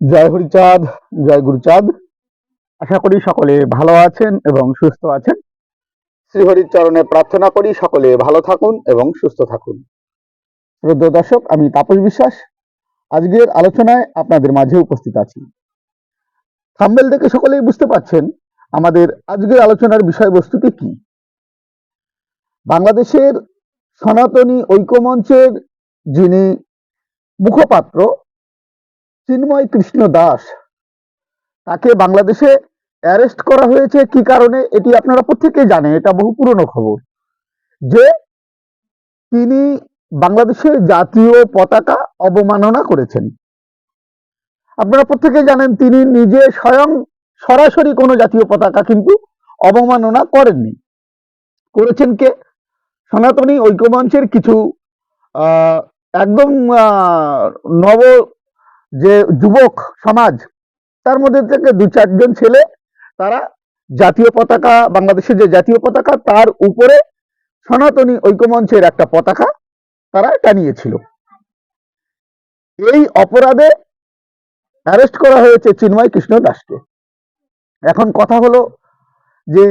জয় হরিচাঁদ, জয় গুরুচাঁদ। আশা করি সকলে ভালো আছেন এবং সুস্থ আছেন। শ্রীহরির চরণে প্রার্থনা করি সকলে ভালো থাকুন এবং সুস্থ থাকুন। শ্রদ্ধ দর্শক, আমি তাপস বিশ্বাস। আজকের আলোচনায় আপনাদের মাঝে উপস্থিত আছি। থাম্বেল দেখে সকলেই বুঝতে পারছেন আমাদের আজকের আলোচনার বিষয়বস্তুটি কি। বাংলাদেশের সনাতনী ঐক্যমঞ্চের যিনি মুখপাত্র চিন্ময় কৃষ্ণ দাস। তাকে বাংলাদেশে অ্যারেস্ট করা হয়েছে কি কারণে এটি আপনারা প্রত্যেকেই জানেন, এটা বহু পুরনো খবর। যে তিনি বাংলাদেশের জাতীয় পতাকা অবমাননা করেছেন। আপনারা প্রত্যেকেই জানেন তিনি নিজে স্বয়ং সরাসরি কোনো জাতীয় পতাকা কিন্তু অবমাননা করেননি। করেছেন কে? সনাতনী ঐক্যমঞ্চের কিছু একদম নব যে যুবক সমাজ, তার মধ্যে থেকে দু চারজন ছেলে, তারা জাতীয় পতাকা, বাংলাদেশের যে জাতীয় পতাকা, তার উপরে সনাতনী ঐক্যমঞ্চের একটা পতাকা তারা টানিয়েছিল। এই অপরাধে অ্যারেস্ট করা হয়েছে চিন্ময় কৃষ্ণ দাসকে। এখন কথা হলো যে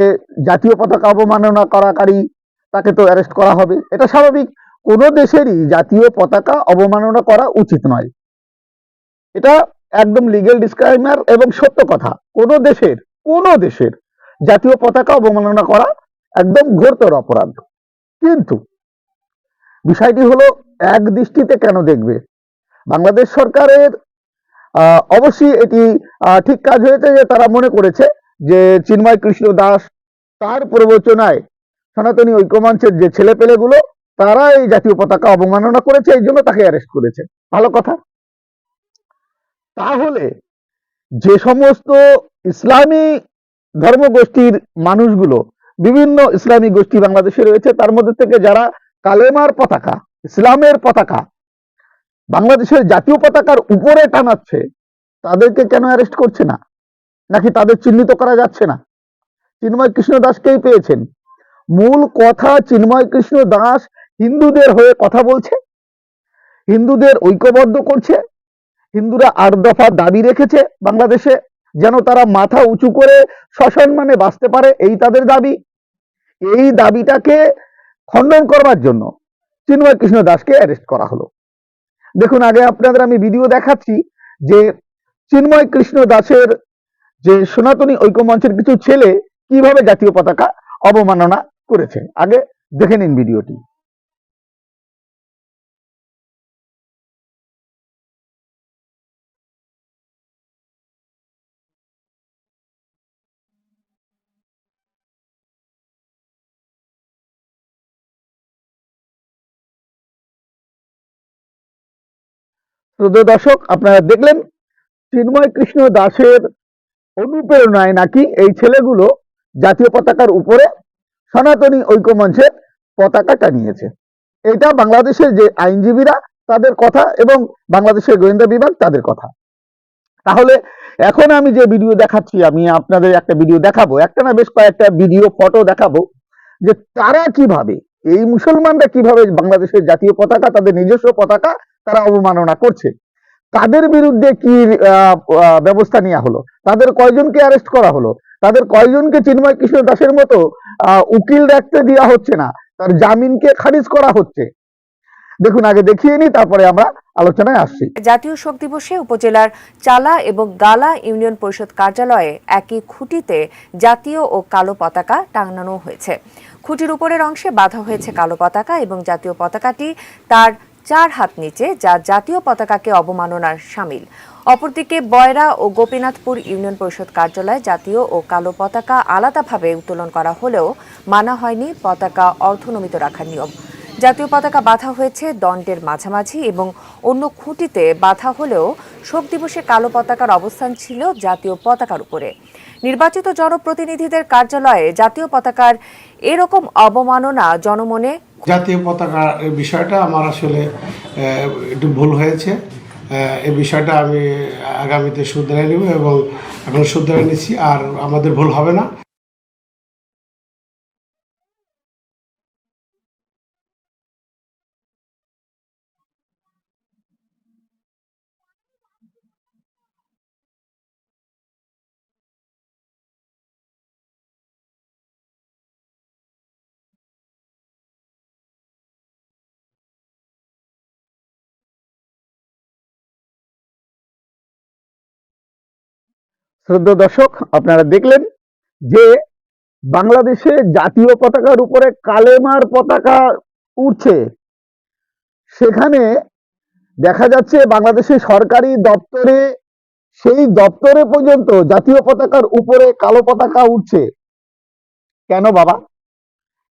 জাতীয় পতাকা অবমাননা করাকারী তাকে তো অ্যারেস্ট করা হবে। এটা স্বাভাবিক। কোনো দেশেরই জাতীয় পতাকা অবমাননা করা উচিত নয়। এটা একদম লিগেল ডিসক্রাইমার এবং সত্য কথা। কোন দেশের কোন দেশের জাতীয় পতাকা অবমাননা করা একদম ঘোরতর অপরাধ। কিন্তু বিষয়টি হলো, এক দৃষ্টিতে কেন দেখবে? বাংলাদেশ সরকারের অবশ্যই এটি ঠিক কাজ হয়েছে যে তারা মনে করেছে যে চিন্ময় কৃষ্ণ দাস তার প্রবচনায় সনাতনী ঐক্যমঞ্চের যে ছেলেপেলেগুলো, তারা এই জাতীয় পতাকা অবমাননা করেছে, এই জন্য তাকে অ্যারেস্ট করেছে। ভালো কথা। তাহলে যে সমস্ত ইসলামী ধর্মগোষ্ঠীর মানুষগুলো, বিভিন্ন ইসলামী গোষ্ঠী বাংলাদেশে রয়েছে, তার মধ্যে থেকে যারা কালেমার পতাকা, ইসলামের পতাকা, বাংলাদেশের জাতীয় পতাকার উপরে টানাচ্ছে, তাদেরকে কেন অ্যারেস্ট করছে না? নাকি তাদের চিহ্নিত করা যাচ্ছে না? চিন্ময় কৃষ্ণ দাসকেই পেয়েছেন। মূল কথা চিন্ময় কৃষ্ণ দাস হিন্দুদের হয়ে কথা বলছে, হিন্দুদের ঐক্যবদ্ধ করছে হিন্দুরা আট দফা দাবি রেখেছে বাংলাদেশে যেন তারা মাথা উঁচু করে সসম্মানে বাঁচতে পারে, এই তাদের দাবি। এই দাবিটাকে খণ্ডন করবার জন্য চিন্ময় কৃষ্ণ দাসকে অ্যারেস্ট করা হলো। দেখুন, আগে আপনাদের আমি ভিডিও দেখাচ্ছি যে চিন্ময় কৃষ্ণ দাসের যে সনাতনী ঐক্যমঞ্চের কিছু ছেলে কীভাবে জাতীয় পতাকা অবমাননা করেছে। আগে দেখে নিন ভিডিওটি দর্শক, আপনারা দেখলেন চিন্ময় কৃষ্ণ দাসের অনুপ্রেরণায় নাকি এই ছেলেগুলো জাতীয় পতাকার উপরে সনাতনী ঐক্যমঞ্চের পতাকা টানিয়েছে। এটা বাংলাদেশের যে আইনজীবীরা তাদের কথা এবং বাংলাদেশের গোয়েন্দা বিভাগ তাদের কথা। তাহলে এখন আমি যে ভিডিও দেখাচ্ছি, আমি আপনাদের একটা ভিডিও দেখাবো। একটা না বেশ কয়েকটা ভিডিও ফটো দেখাবো যে তারা কীভাবে এই মুসলমানরা কীভাবে বাংলাদেশের জাতীয় পতাকা, তাদের নিজস্ব পতাকা তারা অবমাননা করছে। তাদের বিরুদ্ধে কি ব্যবস্থা নেওয়া হলো? তাদের কয়জনকে অ্যারেস্ট করা হলো? তাদের কয়জনকে চিন্ময় কিশোর দাসের মতো উকিল রাখতে দেওয়া হচ্ছে না? তার জামিনকে খারিজ করা হচ্ছে? দেখুন, আগে দেখিয়ে নি তারপরে আমরা আলোচনায় আসছি। জাতীয় শোক দিবসে উপজেলার চালা এবং গালা ইউনিয়ন পরিষদ কার্যালয়ে একই খুঁটিতে জাতীয় ও কালো পতাকা টাঙানো হয়েছে। খুঁটির উপরের অংশে বাঁধা হয়েছে কালো পতাকা এবং জাতীয় পতাকাটি তার চার হাত নিচে, যা জাতীয় পতাকাকে অবমাননার সামিল। অপরদিকে বয়রা ও গোপীনাথপুর ইউনিয়ন পরিষদ কার্যালয়ে জাতীয় ও কালো পতাকা আলাদাভাবে উত্তোলন করা হলেও মানা হয়নি পতাকা অর্ধনমিত রাখার নিয়ম। জাতীয় পতাকা বাঁধা হয়েছে দণ্ডের মাঝামাঝি এবং অন্য খুঁটিতে বাঁধা হলেও শোক দিবসে কালো পতাকার অবস্থান ছিল জাতীয় পতাকার উপরে। নির্বাচিত জনপ্রতিনিধিদের কার্যালয়ে জাতীয় পতাকার এরকম অবমাননা জনমনে জাতীয় পতাকা বিষয়টা আমার আসলে একটু ভুল হয়েছে। এই বিষয়টা আমি আগামীতে শুধরে নেব এবং এখন শুধরে নিচ্ছি, আর আমাদের ভুল হবে না। শ্রদ্ধা দর্শক, আপনারা দেখলেন যে বাংলাদেশে জাতীয় পতাকার উপরে কালেমার পতাকা উঠছে সেখানে দেখা যাচ্ছে বাংলাদেশে সরকারি দপ্তরে, সেই দপ্তরে পর্যন্ত জাতীয় পতাকার উপরে কালো পতাকা উঠছে কেন বাবা?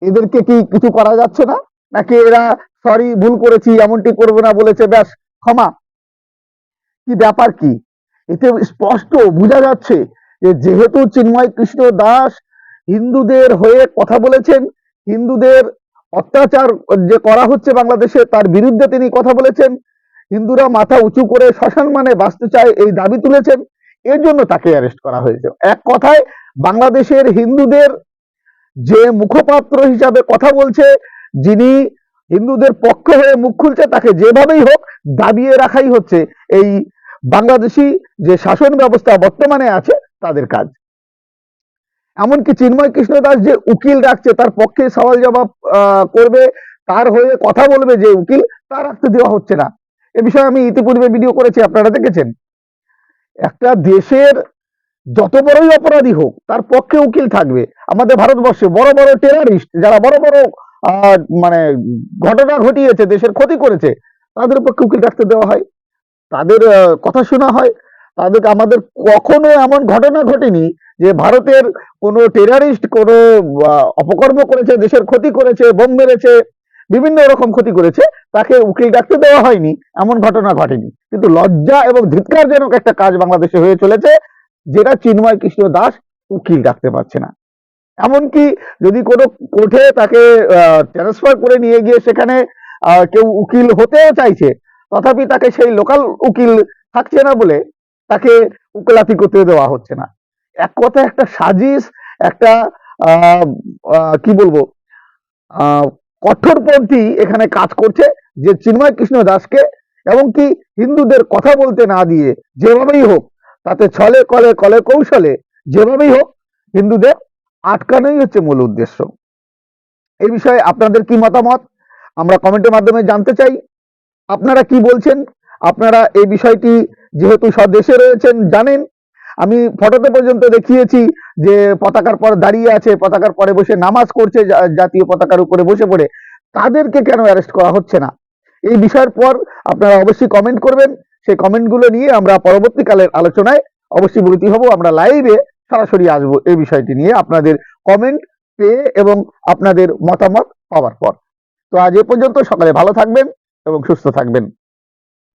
এদেরকে কি কিছু করা যাচ্ছে না? নাকি এরা, সরি, ভুল করেছি, এমনটি করব না, বলেছে, ব্যাস, ক্ষমা। কি ব্যাপার কি? এতে স্পষ্ট বোঝা যাচ্ছে যে যেহেতু চিন্ময় কৃষ্ণ দাস হিন্দুদের হয়ে কথা বলেছেন, হিন্দুদের অত্যাচার যে করা হচ্ছে বাংলাদেশে তার বিরুদ্ধে তিনি কথা বলেছেন, হিন্দুরা মাথা উঁচু করে শ্মশান মানে বাঁচতে চায় এই দাবি তুলেছেন, এর জন্য তাকে অ্যারেস্ট করা হয়েছে। এক কথায়, বাংলাদেশের হিন্দুদের যে মুখপাত্র হিসাবে কথা বলছে, যিনি হিন্দুদের পক্ষ হয়ে মুখ খুলছে, তাকে যেভাবেই হোক দাবিয়ে রাখাই হচ্ছে এই বাংলাদেশি যে শাসন ব্যবস্থা বর্তমানে আছে, তাদের কাজ। এমনকি চিন্ময় কৃষ্ণ দাস যে উকিল রাখছে তার পক্ষে সওয়াল জবাব করবে, তার হয়ে কথা বলবে যে উকিল, তা রাখতে দেওয়া হচ্ছে না। এ বিষয়ে আমি ইতিপূর্বে ভিডিও করেছি, আপনারা দেখেছেন। একটা দেশের যত বড়ই অপরাধী হোক, তার পক্ষে উকিল থাকবে। আমাদের ভারতবর্ষে বড় বড় টেরারিস্ট যারা বড় বড় মানে ঘটনা ঘটিয়েছে, দেশের ক্ষতি করেছে, তাদের পক্ষে উকিল রাখতে দেওয়া হয়। তাদের কথা শোনা হয় তাদেরকে আমাদের কখনো এমন ঘটনা ঘটেনি যে ভারতের কোনো টেরারিস্ট কোনো অপকর্ম করেছে, দেশের ক্ষতি করেছে, বোম মেরেছে, বিভিন্ন রকম ক্ষতি করেছে, তাকে উকিল ডাকতে দেওয়া হয়নি, এমন ঘটনা ঘটেনি। কিন্তু লজ্জা এবং ধিৎকারজনক একটা কাজ বাংলাদেশে হয়ে চলেছে, যেটা চিন্ময় কৃষ্ণ দাস উকিল ডাকতে পারছে না। এমনকি যদি কোনো কোর্টে তাকে ট্রান্সফার করে নিয়ে গিয়ে সেখানে কেউ উকিল হতেও চাইছে তথাপি তাকে সেই লোকাল উকিল থাকছে না বলে তাকে উকিলাতি করতে দেওয়া হচ্ছে না। এক কথা একটা সাজিশ, একটা কি বলব কঠোরপন্থী এখানে কাজ করছে যে চিন্ময় কৃষ্ণ দাসকে এবং কি হিন্দুদের কথা বলতে না দিয়ে যেভাবেই হোক, তাতে ছলে কলে কলে কৌশলে যেভাবেই হোক হিন্দুদের আটকানোই হচ্ছে মূল উদ্দেশ্য। এই বিষয়ে আপনাদের কি মতামত? আমরা কমেন্টের মাধ্যমে জানতে চাই। আপনারা কি বলছেন? আপনারা এই বিষয়টি যেহেতু স্বদেশে রয়েছেন, জানেন। আমি ফটোতে পর্যন্ত দেখিয়েছি যে পতাকার পর দাঁড়িয়ে আছে, পতাকার পরে বসে নামাজ করছে জাতীয় পতাকার উপরে বসে পড়ে। তাদেরকে কেন অ্যারেস্ট করা হচ্ছে না? এই বিষয়ের পর আপনারা অবশ্যই কমেন্ট করবেন। সেই কমেন্টগুলো নিয়ে আমরা পরবর্তীকালের আলোচনায় অবশ্যই ব্রতী হব। আমরা লাইভে সরাসরি আসব এই বিষয়টি নিয়ে আপনাদের কমেন্ট পেয়ে এবং আপনাদের মতামত পাওয়ার পর। তো আজ এ পর্যন্ত সকালে ভালো থাকবেন। এবং সুস্থ থাকবেন।